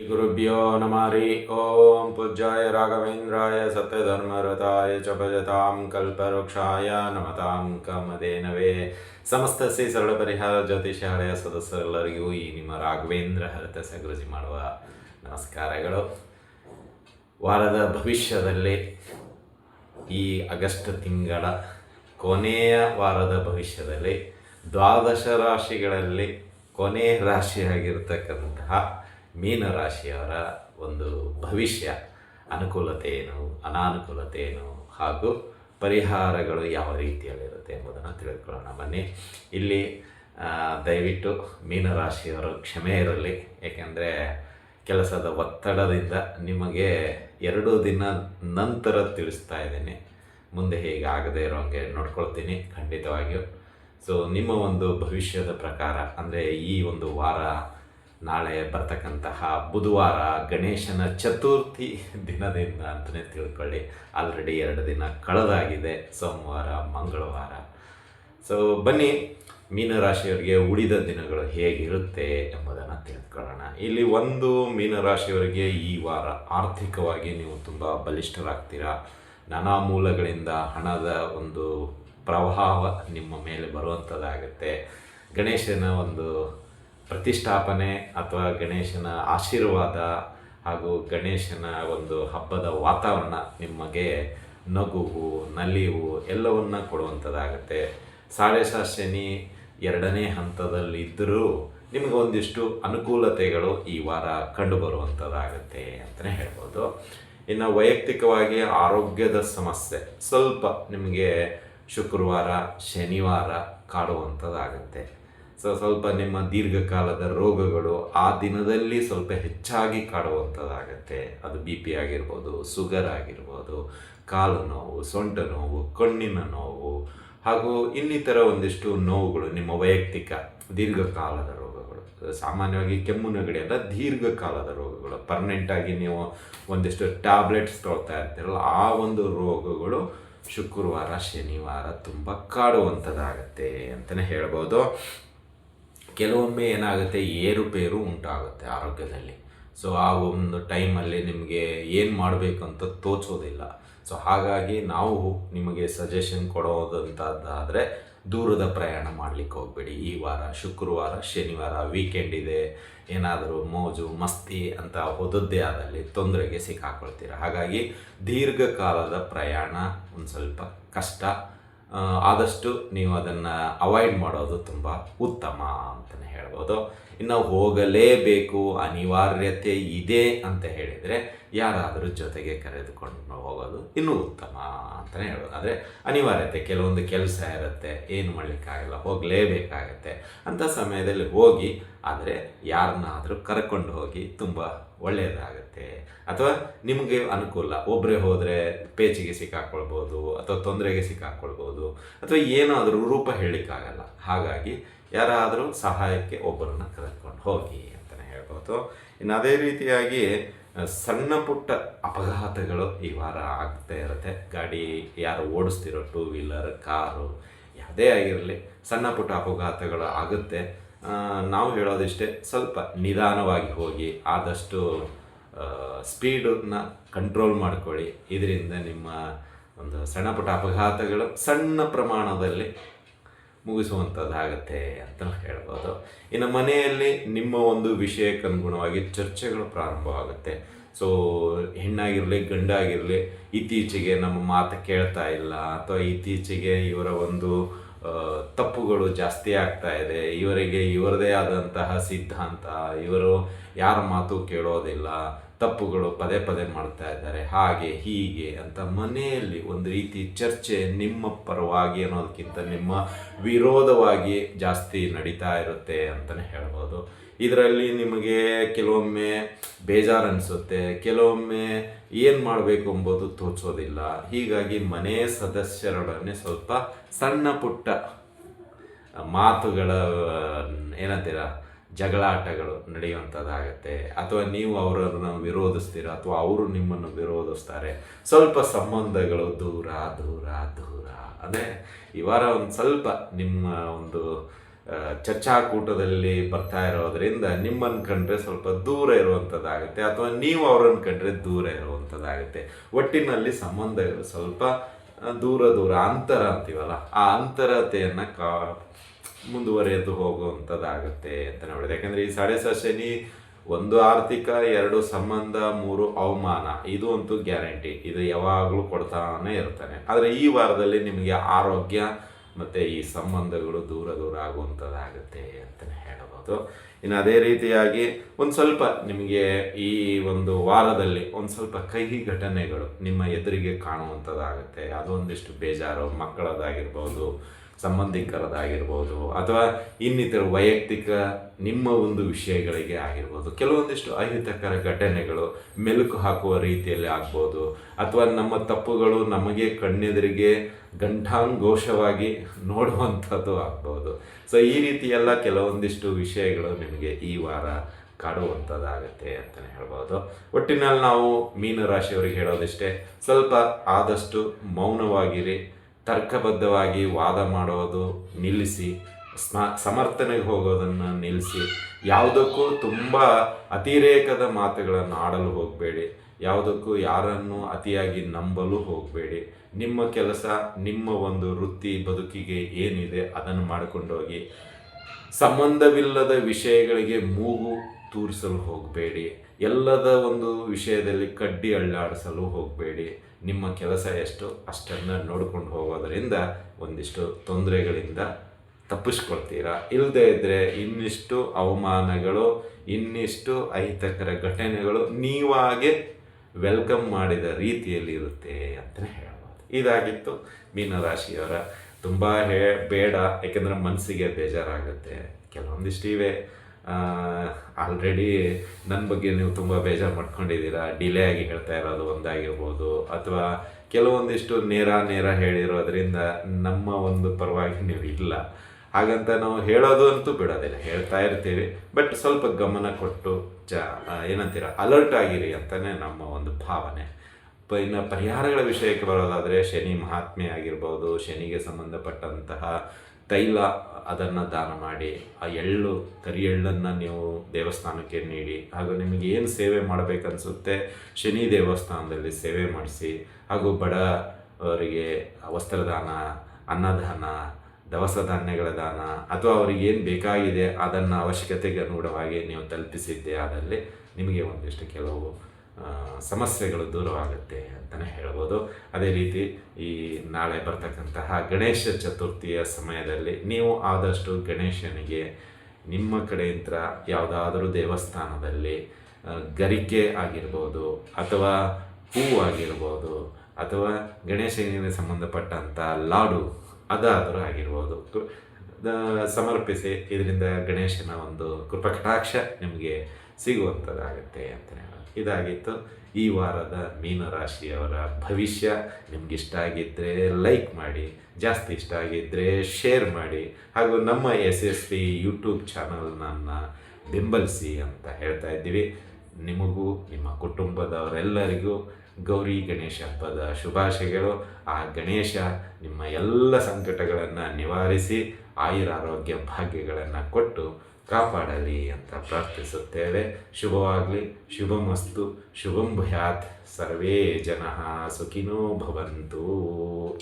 गुरुभ्यो नमः हरि ॐ पूज्याय राघवेन्द्राय सत्यधर्मरताय च भजतां ಕಲ್ಪವೃಕ್ಷಾಯ ನಮತಾಂ ಕಮದೇನವೇ ಸಮಸ್ತ ಶ್ರೀ ಸರಳ ಪರಿಹಾರ ಜ್ಯೋತಿಷ ಹಳೆಯ ಸದಸ್ಯರೆಲ್ಲರಿಗೂ ಈ ನಿಮ್ಮ ರಾಘವೇಂದ್ರ ಹರತ ಸಗುರುಜಿ ಮಾಡುವ ನಮಸ್ಕಾರಗಳು ವಾರದ ಭವಿಷ್ಯದಲ್ಲಿ ಈ ಆಗಸ್ಟ್ ತಿಂಗಳ ಕೊನೆಯ ವಾರದ ಭವಿಷ್ಯದಲ್ಲಿ ದ್ವಾದಶ ರಾಶಿಗಳಲ್ಲಿ ಕೊನೆ ರಾಶಿಯಾಗಿರ್ತಕ್ಕಂತಹ ಮೀನರಾಶಿಯವರ ಒಂದು ಭವಿಷ್ಯ ಅನುಕೂಲತೆ ಏನು ಹಾಗೂ ಪರಿಹಾರಗಳು ಯಾವ ರೀತಿಯಲ್ಲಿರುತ್ತೆ ಎಂಬುದನ್ನು ತಿಳಿದುಕೊಳ್ಳೋಣ. ಬನ್ನಿ, ಇಲ್ಲಿ ದಯವಿಟ್ಟು ಮೀನರಾಶಿಯವರು ಕ್ಷಮೆ ಇರಲಿ. ಏಕೆಂದರೆ ಕೆಲಸದ ಒತ್ತಡದಿಂದ ನಿಮಗೆ ಎರಡು ದಿನ ನಂತರ ತಿಳಿಸ್ತಾ ಇದ್ದೀನಿ. ಮುಂದೆ ಹೀಗೆ ಆಗದೇ ಇರೋಂಗೆ ನೋಡ್ಕೊಳ್ತೀನಿ ಖಂಡಿತವಾಗಿಯೂ. ಸೊ ನಿಮ್ಮ ಒಂದು ಭವಿಷ್ಯದ ಪ್ರಕಾರ, ಅಂದರೆ ಈ ಒಂದು ವಾರ ನಾಳೆ ಬರ್ತಕ್ಕಂತಹ ಬುಧವಾರ ಗಣೇಶನ ಚತುರ್ಥಿ ದಿನದಿಂದ ಅಂತಲೇ ತಿಳ್ಕೊಳ್ಳಿ. ಆಲ್ರೆಡಿ ಎರಡು ದಿನ ಕಳೆದಾಗಿದೆ, ಸೋಮವಾರ, ಮಂಗಳವಾರ. ಸೊ ಬನ್ನಿ, ಮೀನರಾಶಿಯವರಿಗೆ ಉಳಿದ ದಿನಗಳು ಹೇಗಿರುತ್ತೆ ಎಂಬುದನ್ನು ತಿಳ್ಕೊಳ್ಳೋಣ. ಇಲ್ಲಿ ಒಂದು ಮೀನರಾಶಿಯವರಿಗೆ ಈ ವಾರ ಆರ್ಥಿಕವಾಗಿ ನೀವು ತುಂಬ ಬಲಿಷ್ಠರಾಗ್ತೀರಾ? ನಾನಾ ಮೂಲಗಳಿಂದ ಹಣದ ಒಂದು ಪ್ರಭಾವ ನಿಮ್ಮ ಮೇಲೆ ಬರುವಂಥದ್ದಾಗುತ್ತೆ ಗಣೇಶನ ಒಂದು ಪ್ರತಿಷ್ಠಾಪನೆ ಅಥವಾ ಗಣೇಶನ ಆಶೀರ್ವಾದ ಹಾಗೂ ಗಣೇಶನ ಒಂದು ಹಬ್ಬದ ವಾತಾವರಣ ನಿಮಗೆ ನಗುವು, ನಲಿವು ಎಲ್ಲವನ್ನು ಕೊಡುವಂಥದ್ದಾಗುತ್ತೆ ಸಾಡೆ ಸಾ ಶನಿ ಎರಡನೇ ಹಂತದಲ್ಲಿದ್ದರೂ ನಿಮಗೆ ಒಂದಿಷ್ಟು ಅನುಕೂಲತೆಗಳು ಈ ವಾರ ಕಂಡುಬರುವಂಥದ್ದಾಗುತ್ತೆ ಅಂತಲೇ ಹೇಳ್ಬೋದು. ಇನ್ನು ವೈಯಕ್ತಿಕವಾಗಿ ಆರೋಗ್ಯದ ಸಮಸ್ಯೆ, ಸ್ವಲ್ಪ ನಿಮಗೆ ಶುಕ್ರವಾರ, ಶನಿವಾರ ಕಾಡುವಂಥದ್ದಾಗುತ್ತೆ ಸೊ, ಸ್ವಲ್ಪ ನಿಮ್ಮ ದೀರ್ಘಕಾಲದ ರೋಗಗಳು ಆ ದಿನದಲ್ಲಿ ಸ್ವಲ್ಪ ಹೆಚ್ಚಾಗಿ ಕಾಡುವಂಥದ್ದಾಗತ್ತೆ. ಅದು ಬಿ ಪಿ ಆಗಿರ್ಬೋದು ಸುಗರ್ ಆಗಿರ್ಬೋದು, ಕಾಲು ನೋವು, ಸೊಂಟ ನೋವು, ಕಣ್ಣಿನ ನೋವು, ಹಾಗೂ ಇನ್ನಿತರ ಒಂದಿಷ್ಟು ನೋವುಗಳು, ನಿಮ್ಮ ವೈಯಕ್ತಿಕ ದೀರ್ಘಕಾಲದ ರೋಗಗಳು. ಸಾಮಾನ್ಯವಾಗಿ ಕೆಮ್ಮು ನೆಗಡಿ ಎಲ್ಲ ದೀರ್ಘಕಾಲದ ರೋಗಗಳು. ಪರ್ಮನೆಂಟಾಗಿ ನೀವು ಒಂದಿಷ್ಟು ಟ್ಯಾಬ್ಲೆಟ್ಸ್ ತೊಳ್ತಾ ಇರ್ತೀರಲ್ಲ, ಆ ಒಂದು ರೋಗಗಳು ಶುಕ್ರವಾರ, ಶನಿವಾರ ತುಂಬ ಕಾಡುವಂಥದ್ದಾಗತ್ತೆ ಅಂತಲೇ ಹೇಳ್ಬೋದು. ಕೆಲವೊಮ್ಮೆ ಏನಾಗುತ್ತೆ ಏರುಪೇರು ಉಂಟಾಗುತ್ತೆ ಆರೋಗ್ಯದಲ್ಲಿ. ಸೊ ಆ ಒಂದು ಟೈಮಲ್ಲಿ ನಿಮಗೆ ಏನು ಮಾಡಬೇಕು ಅಂತ ತೋಚೋದಿಲ್ಲ ಸೊ ಹಾಗಾಗಿ ನಾವು ನಿಮಗೆ ಸಜೆಷನ್ ಕೊಡೋದಂಥದ್ದಾದರೆ ದೂರದ ಪ್ರಯಾಣ ಮಾಡಲಿಕ್ಕೆ ಹೋಗಬೇಡಿ. ಈ ವಾರ ಶುಕ್ರವಾರ, ಶನಿವಾರ ವೀಕೆಂಡ್ ಇದೆ. ಏನಾದರೂ ಮೋಜು, ಮಸ್ತಿ ಅಂತ ಹೋದದ್ದೇ ಆದಲ್ಲಿ ತೊಂದರೆಗೆ ಸಿಕ್ಕಾಕೊಳ್ತೀರ? ಹಾಗಾಗಿ ದೀರ್ಘಕಾಲದ ಪ್ರಯಾಣ ಒಂದು ಸ್ವಲ್ಪ ಕಷ್ಟ. ಆದಷ್ಟು ನೀವು ಅದನ್ನು ಅವಾಯ್ಡ್ ಮಾಡೋದು ತುಂಬ ಉತ್ತಮ ಅಂತಲೇ ಹೇಳ್ಬೋದು. ಇನ್ನು ಹೋಗಲೇಬೇಕು, ಅನಿವಾರ್ಯತೆ ಇದೆ ಅಂತ ಹೇಳಿದರೆ ಯಾರಾದರೂ ಜೊತೆಗೆ ಕರೆದುಕೊಂಡು ಹೋಗೋದು ಇನ್ನೂ ಉತ್ತಮ ಅಂತಲೇ ಹೇಳೋದು ಆದರೆ ಅನಿವಾರ್ಯತೆ, ಕೆಲವೊಂದು ಕೆಲಸ ಇರುತ್ತೆ, ಏನು ಮಾಡಲಿಕ್ಕಾಗಲ್ಲ, ಹೋಗಲೇಬೇಕಾಗತ್ತೆ ಅಂಥ ಸಮಯದಲ್ಲಿ ಹೋಗಿ, ಆದರೆ ಯಾರನ್ನಾದರೂ ಕರ್ಕೊಂಡು ಹೋಗಿ ತುಂಬ ಒಳ್ಳೆಯದಾಗುತ್ತೆ. ಅಥವಾ ನಿಮಗೆ ಅನುಕೂಲ ಒಬ್ಬರೇ ಹೋದರೆ ಪೇಚಿಗೆ ಸಿಕ್ಕಾಕ್ಕೊಳ್ಬೋದು ಅಥವಾ ತೊಂದರೆಗೆ ಸಿಕ್ಕಾಕ್ಕೊಳ್ಬೋದು ಅಥವಾ ಏನಾದರೂ ರೂಪ ಹೇಳಲಿಕ್ಕಾಗಲ್ಲ ಹಾಗಾಗಿ ಯಾರಾದರೂ ಸಹಾಯಕ್ಕೆ ಒಬ್ಬರನ್ನ ಕರೆದುಕೊಂಡು ಹೋಗಿ ಅಂತಲೇ ಹೇಳ್ಬೋದು. ಇನ್ನು ಅದೇ ರೀತಿಯಾಗಿ ಸಣ್ಣ ಪುಟ್ಟ ಅಪಘಾತಗಳು ಈ ವಾರ ಆಗ್ತಾ ಇರುತ್ತೆ. ಗಾಡಿ ಯಾರು ಓಡಿಸ್ತಿರೋ ಟೂ ವೀಲರ್, ಕಾರು ಯಾವುದೇ ಆಗಿರಲಿ ಸಣ್ಣ ಪುಟ್ಟ ಅಪಘಾತಗಳು ಆಗುತ್ತೆ. ನಾವು ಹೇಳೋದಿಷ್ಟೇ, ಸ್ವಲ್ಪ ನಿಧಾನವಾಗಿ ಹೋಗಿ ಆದಷ್ಟು ಸ್ಪೀಡನ್ನ ಕಂಟ್ರೋಲ್ ಮಾಡ್ಕೊಳ್ಳಿ. ಇದರಿಂದ ನಿಮ್ಮ ಒಂದು ಸಣ್ಣ ಪುಟ್ಟ ಅಪಘಾತಗಳು ಸಣ್ಣ ಪ್ರಮಾಣದಲ್ಲಿ ಮುಗಿಸುವಂಥದ್ದಾಗತ್ತೆ ಅಂತ ಹೇಳ್ಬೋದು. ಇನ್ನು ಮನೆಯಲ್ಲಿ ನಿಮ್ಮ ಒಂದು ವಿಷಯಕ್ಕೆ ಅನುಗುಣವಾಗಿ ಚರ್ಚೆಗಳು ಪ್ರಾರಂಭವಾಗುತ್ತೆ. ಸೊ ಹೆಣ್ಣಾಗಿರಲಿ, ಗಂಡಾಗಿರಲಿ, ಇತ್ತೀಚೆಗೆ ನಮ್ಮ ಮಾತು ಕೇಳ್ತಾ ಇಲ್ಲ ಅಥವಾ ಇತ್ತೀಚೆಗೆ ಇವರ ಒಂದು ತಪ್ಪುಗಳು ಜಾಸ್ತಿ ಆಗ್ತಾ ಇದೆ, ಇವರಿಗೆ ಇವರದೇ ಆದಂತಹ ಸಿದ್ಧಾಂತ, ಇವರು ಯಾರ ಮಾತು ಕೇಳೋದಿಲ್ಲ ತಪ್ಪುಗಳು ಪದೇ ಪದೇ ಮಾಡ್ತಾ ಇದ್ದಾರೆ. ಹಾಗೆ, ಹೀಗೆ ಅಂತ ಮನೆಯಲ್ಲಿ ಒಂದು ರೀತಿ ಚರ್ಚೆ ನಿಮ್ಮ ಪರವಾಗಿ ಅನ್ನೋದಕ್ಕಿಂತ ನಿಮ್ಮ ವಿರೋಧವಾಗಿ ಜಾಸ್ತಿ ನಡೀತಾ ಇರುತ್ತೆ ಅಂತಲೇ ಹೇಳ್ಬೋದು. ಇದರಲ್ಲಿ ನಿಮಗೆ ಕೆಲವೊಮ್ಮೆ ಬೇಜಾರು ಅನಿಸುತ್ತೆ ಕೆಲವೊಮ್ಮೆ ಏನು ಮಾಡಬೇಕು ಎಂಬುದು ತೋರಿಸೋದಿಲ್ಲ. ಹೀಗಾಗಿ ಮನೆ ಸದಸ್ಯರೊಡನೆ ಸ್ವಲ್ಪ ಸಣ್ಣ ಪುಟ್ಟ ಮಾತುಗಳ ಏನಂತೀರ ಜಗಳಾಟಗಳು ನಡೆಯುವಂಥದ್ದಾಗತ್ತೆ. ಅಥವಾ ನೀವು ಅವರನ್ನು ವಿರೋಧಿಸ್ತೀರ? ಅಥವಾ ಅವರು ನಿಮ್ಮನ್ನು ವಿರೋಧಿಸ್ತಾರೆ? ಸ್ವಲ್ಪ ಸಂಬಂಧಗಳು ದೂರ ದೂರ ದೂರ. ಅದೇ ಈ ವಾರ ಒಂದು ಸ್ವಲ್ಪ ನಿಮ್ಮ ಒಂದು ಚರ್ಚಾಕೂಟದಲ್ಲಿ ಬರ್ತಾ ಇರೋದ್ರಿಂದ ನಿಮ್ಮನ್ನು ಕಂಡ್ರೆ ಸ್ವಲ್ಪ ದೂರ ಇರುವಂಥದ್ದಾಗುತ್ತೆ. ಅಥವಾ ನೀವು ಅವರನ್ನು ಕಂಡ್ರೆ ದೂರ ಇರುವಂಥದ್ದಾಗುತ್ತೆ. ಒಟ್ಟಿನಲ್ಲಿ ಸಂಬಂಧಗಳು ಸ್ವಲ್ಪ ದೂರ ದೂರ, ಅಂತರ ಅಂತೀವಲ್ಲ? ಆ ಅಂತರತೆಯನ್ನು ಕಾ ಮುಂದುವರಿದು ಹೋಗುವಂಥದ್ದಾಗುತ್ತೆ ಅಂತ ನೋಡಿದೆ. ಯಾಕಂದರೆ ಈ ಸಾಡೆ ಶನಿ ಒಂದು ಆರ್ಥಿಕ, ಎರಡು ಸಂಬಂಧ, ಮೂರು ಅವಮಾನ. ಇದು ಅಂತೂ ಗ್ಯಾರಂಟಿ. ಇದು ಯಾವಾಗಲೂ ಕೊಡ್ತಾನೆ ಇರ್ತಾನೆ. ಆದರೆ ಈ ವಾರದಲ್ಲಿ ನಿಮಗೆ ಆರೋಗ್ಯ ಮತ್ತು ಈ ಸಂಬಂಧಗಳು ದೂರ ದೂರ ಆಗುವಂಥದ್ದಾಗುತ್ತೆ ಅಂತಲೇ ಹೇಳಬಹುದು ಇನ್ನು ಅದೇ ರೀತಿಯಾಗಿ ಒಂದು ಸ್ವಲ್ಪ ನಿಮಗೆ ಈ ಒಂದು ವಾರದಲ್ಲಿ ಒಂದು ಸ್ವಲ್ಪ ಕಹಿ ಘಟನೆಗಳು ನಿಮ್ಮ ಎದುರಿಗೆ ಕಾಣುವಂಥದ್ದಾಗುತ್ತೆ. ಅದೊಂದಿಷ್ಟು ಬೇಜಾರು, ಮಕ್ಕಳದಾಗಿರ್ಬೋದು ಸಂಬಂಧಿಕರದಾಗಿರ್ಬೋದು ಅಥವಾ ಇನ್ನಿತರ ವೈಯಕ್ತಿಕ ನಿಮ್ಮ ಒಂದು ವಿಷಯಗಳಿಗೆ ಆಗಿರ್ಬೋದು. ಕೆಲವೊಂದಿಷ್ಟು ಅಹಿತಕರ ಘಟನೆಗಳು ಮೆಲುಕು ಹಾಕುವ ರೀತಿಯಲ್ಲಿ ಆಗ್ಬೋದು. ಅಥವಾ ನಮ್ಮ ತಪ್ಪುಗಳು ನಮಗೆ ಕಣ್ಣೆದುರಿಗೆ ಘಂಟಾಂಘೋಷವಾಗಿ ನೋಡುವಂಥದ್ದು ಆಗ್ಬೋದು. ಸೊ ಈ ರೀತಿ ಎಲ್ಲ ಕೆಲವೊಂದಿಷ್ಟು ವಿಷಯಗಳು ನಿಮಗೆ ಈ ವಾರ ಕಾಡುವಂಥದ್ದಾಗತ್ತೆ ಅಂತಲೇ ಹೇಳ್ಬೋದು. ಒಟ್ಟಿನಲ್ಲಿ ನಾವು ಮೀನರಾಶಿಯವರಿಗೆ ಹೇಳೋದಿಷ್ಟೇ, ಸ್ವಲ್ಪ ಆದಷ್ಟು ಮೌನವಾಗಿರಿ. ತರ್ಕಬದ್ಧವಾಗಿ ವಾದ ಮಾಡೋದು ನಿಲ್ಲಿಸಿ, ಸ್ಮ, ಸಮರ್ಥನೆಗೆ ಹೋಗೋದನ್ನು ನಿಲ್ಲಿಸಿ, ಯಾವುದಕ್ಕೂ ತುಂಬ ಅತಿರೇಕದ ಮಾತುಗಳನ್ನು ಆಡಲು ಹೋಗಬೇಡಿ. ಯಾವುದಕ್ಕೂ ಯಾರನ್ನು ಅತಿಯಾಗಿ ನಂಬಲು ಹೋಗಬೇಡಿ. ನಿಮ್ಮ ಕೆಲಸ, ನಿಮ್ಮ ಒಂದು ವೃತ್ತಿ ಬದುಕಿಗೆ ಏನಿದೆ ಅದನ್ನು ಮಾಡಿಕೊಂಡೋಗಿ ಸಂಬಂಧವಿಲ್ಲದ ವಿಷಯಗಳಿಗೆ ಮೂಗು ತೂರಿಸಲು ಹೋಗಬೇಡಿ. ಎಲ್ಲದ ಒಂದು ವಿಷಯದಲ್ಲಿ ಕಡ್ಡಿ ಅಳ್ಳಾಡಿಸಲು ಹೋಗಬೇಡಿ. ನಿಮ್ಮ ಕೆಲಸ ಎಷ್ಟು ಅಷ್ಟನ್ನು ನೋಡಿಕೊಂಡು ಹೋಗೋದರಿಂದ ಒಂದಿಷ್ಟು ತೊಂದರೆಗಳಿಂದ ತಪ್ಪಿಸ್ಕೊಳ್ತೀರಾ? ಇಲ್ಲದೇ ಇದ್ದರೆ ಇನ್ನಿಷ್ಟು ಅವಮಾನಗಳು, ಇನ್ನಿಷ್ಟು ಅಹಿತಕರ ಘಟನೆಗಳು ನೀವಾಗೆ ವೆಲ್ಕಮ್ ಮಾಡಿದ ರೀತಿಯಲ್ಲಿ ಇರುತ್ತೆ ಅಂತಲೇ ಹೇಳ್ಬೋದು. ಇದಾಗಿತ್ತು ಮೀನರಾಶಿಯವರ. ತುಂಬ ಹೇ ಬೇಡ, ಯಾಕೆಂದರೆ ಮನಸ್ಸಿಗೆ ಬೇಜಾರಾಗುತ್ತೆ. ಕೆಲವೊಂದಿಷ್ಟು ಇವೆ. ಆಲ್ರೆಡಿ ನನ್ನ ಬಗ್ಗೆ ನೀವು ತುಂಬ ಬೇಜಾರು ಮಾಡ್ಕೊಂಡಿದ್ದೀರಾ? ಡಿಲೇ ಆಗಿ ಹೇಳ್ತಾ ಇರೋದು ಒಂದಾಗಿರ್ಬೋದು. ಅಥವಾ ಕೆಲವೊಂದಿಷ್ಟು ನೇರ ನೇರ ಹೇಳಿರೋದ್ರಿಂದ ನಮ್ಮ ಒಂದು ಪರವಾಗಿ ನೀವು ಇಲ್ಲ. ಹಾಗಂತ ನಾವು ಹೇಳೋದು ಅಂತೂ ಬಿಡೋದಿಲ್ಲ. ಹೇಳ್ತಾ ಇರ್ತೀವಿ. ಬಟ್ ಸ್ವಲ್ಪ ಗಮನ ಕೊಟ್ಟು ಜ ಏನಂತೀರ? ಅಲರ್ಟ್ ಆಗಿರಿ ಅಂತಲೇ ನಮ್ಮ ಒಂದು ಭಾವನೆ. ಪ, ಇನ್ನು ಪರಿಹಾರಗಳ ವಿಷಯಕ್ಕೆ ಬರೋದಾದರೆ ಶನಿ ಮಹಾತ್ಮೆ ಆಗಿರ್ಬೋದು, ಶನಿಗೆ ಸಂಬಂಧಪಟ್ಟಂತಹ ತೈಲ ಅದನ್ನು ದಾನ ಮಾಡಿ, ಆ ಎಳ್ಳು, ಕರಿ ಎಳ್ಳನ್ನು ನೀವು ದೇವಸ್ಥಾನಕ್ಕೆ ನೀಡಿ, ಹಾಗೂ ನಿಮಗೆ ಏನು ಸೇವೆ ಮಾಡಬೇಕನ್ಸುತ್ತೆ ಶನಿ ದೇವಸ್ಥಾನದಲ್ಲಿ ಸೇವೆ ಮಾಡಿಸಿ, ಹಾಗೂ ಬಡ ಅವರಿಗೆ ವಸ್ತ್ರದಾನ, ಅನ್ನದಾನ, ದವಸ ಧಾನ್ಯಗಳ ದಾನ, ಅಥವಾ ಅವರಿಗೆ ಏನು ಬೇಕಾಗಿದೆ ಅದನ್ನು ಅವಶ್ಯಕತೆಗೆ ಅನುಗುಣವಾಗಿ ನೀವು ತಲುಪಿಸಿದ್ದೆ ಆದಲ್ಲಿ ನಿಮಗೆ ಒಂದಿಷ್ಟು ಕೆಲವು ಸಮಸ್ಯೆಗಳು ದೂರವಾಗುತ್ತೆ ಅಂತಲೇ ಹೇಳ್ಬೋದು. ಅದೇ ರೀತಿ ಈ ನಾಳೆ ಬರ್ತಕ್ಕಂತಹ ಗಣೇಶ ಚತುರ್ಥಿಯ ಸಮಯದಲ್ಲಿ ನೀವು ಆದಷ್ಟು ಗಣೇಶನಿಗೆ ನಿಮ್ಮ ಕಡೆಯಿಂದ ಯಾವುದಾದರೂ ದೇವಸ್ಥಾನದಲ್ಲಿ ಗರಿಕೆ ಆಗಿರ್ಬೋದು ಅಥವಾ ಹೂ ಆಗಿರ್ಬೋದು ಅಥವಾ ಗಣೇಶನಿಗೆ ಸಂಬಂಧಪಟ್ಟಂಥ ಲಾಡು ಅದಾದರೂ ಆಗಿರ್ಬೋದು. ಸಮರ್ಪಿಸಿ ಇದರಿಂದ ಗಣೇಶನ ಒಂದು ಕೃಪಕಟಾಕ್ಷ ನಿಮಗೆ ಸಿಗುವಂಥದ್ದಾಗುತ್ತೆ ಅಂತಲೇ ಇದಾಗಿತ್ತು. ಈ ವಾರದ ಮೀನರಾಶಿಯವರ ಭವಿಷ್ಯ ನಿಮ್ಗೆ ಇಷ್ಟ ಆಗಿದ್ದರೆ ಲೈಕ್ ಮಾಡಿ, ಜಾಸ್ತಿ ಇಷ್ಟ ಆಗಿದ್ದರೆ ಶೇರ್ ಮಾಡಿ, ಹಾಗೂ ನಮ್ಮ ಎಸ್ ಎಸ್ ಪಿ ಯೂಟ್ಯೂಬ್ ಚಾನಲ್ನನ್ನು ಬೆಂಬಲಿಸಿ ಅಂತ ಹೇಳ್ತಾ ಇದ್ದೀವಿ. ನಿಮಗೂ, ನಿಮ್ಮ ಕುಟುಂಬದವರೆಲ್ಲರಿಗೂ ಗೌರಿ ಗಣೇಶ ಹಬ್ಬದ ಶುಭಾಶಯಗಳು. ಆ ಗಣೇಶ ನಿಮ್ಮ ಎಲ್ಲ ಸಂಕಟಗಳನ್ನು ನಿವಾರಿಸಿ, ಆಯುರಾರೋಗ್ಯ ಭಾಗ್ಯಗಳನ್ನು ಕೊಟ್ಟು ಕಾಪಾಡಲಿ ಅಂತ ಪ್ರಾರ್ಥಿಸುತ್ತೇವೆ. ಶುಭವಾಗಲಿ. ಶುಭಮಸ್ತು. ಶುಭಂ ಭಯಾತ್. ಸರ್ವೇ ಜನ ಸುಖಿನೋ ಭವಂತು.